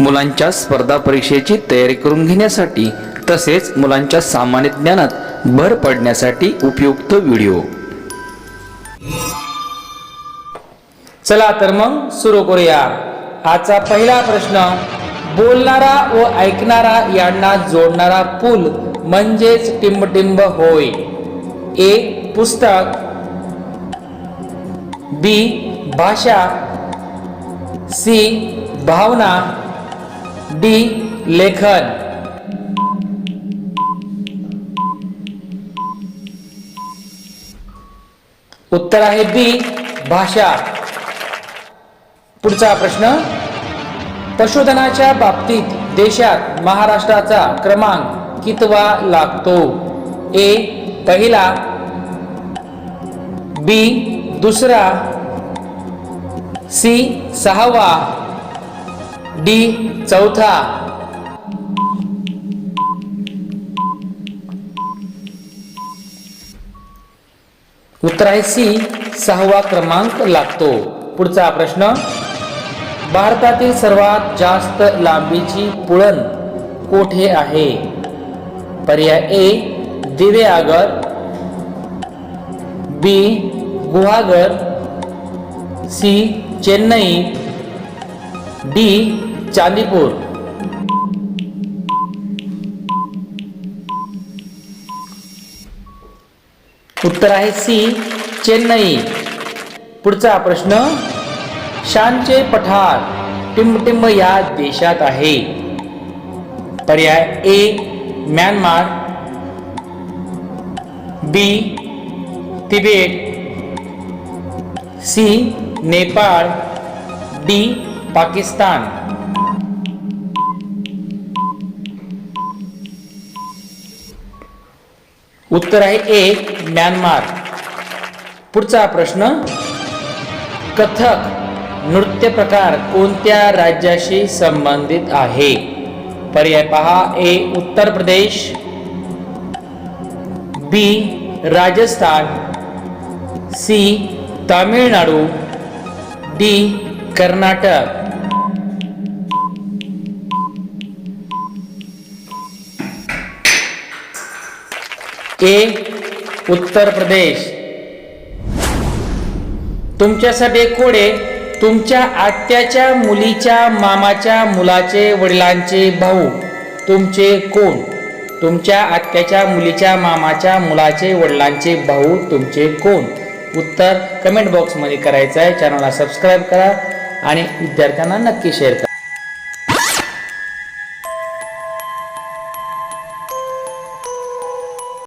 मुलांच्या स्पर्धा परीक्षेची तयारी करून घेण्यासाठी तसेच मुलांच्या सामान्य ज्ञानात भर पडण्यासाठी उपयुक्त व्हिडिओ. चला तर मग सुरू करूया. आजचा पहिला प्रश्न बोलणारा व ऐकणारा यांना जोडणारा पूल म्हणजेच टिंबटिंब होय. ए पुस्तक. बी भाषा. सी भावना. डी लेखन. उत्तर आहे बी भाषा. पुढचा प्रश्न. पशुधनाच्या बाबतीत देशात महाराष्ट्राचा क्रमांक कितवा लागतो? ए पहिला. बी दुसरा. सी सहावा. डी चौथा. उत्तर आहे सी सहावा क्रमांक लागतो. पुढचा प्रश्न. भारतातील सर्वात जास्त लांबीची पुळण कोठे आहे? पर्याय A Divegar B Guhagar. C Chennai. D Chandipur. उत्तर आहे सी चेन्नई. पुढचा प्रश्न शानचे पठार टिंबटिंब या देशात आहे. पर्याय A Myanmar. B Tibet. C Nepal. D Pakistan. उत्तर आहे ए म्यानमार. पुढचा प्रश्न कथक नृत्य प्रकार कोणत्या राज्याशी संबंधित आहे? पर्याय पहा A Uttar Pradesh B Rajasthan C Tamil Nadu D Karnataka. A Uttar Pradesh. तुमच्यासाठी कोडे तुमच्या आत्याच्या मुलीच्या मामाच्या मुलाचे वडिलांचे भाऊ. तुमचे कोण? तुमच्या आत्याच्या मुलीच्या मामाच्या मुलाचे वडिलांचे भाऊ. तुमचे कोण? उत्तर कमेंट बॉक्समध्ये करायचं आहे. चॅनलला सबस्क्राईब करा आणि विद्यार्थ्यांना नक्की शेअर करा.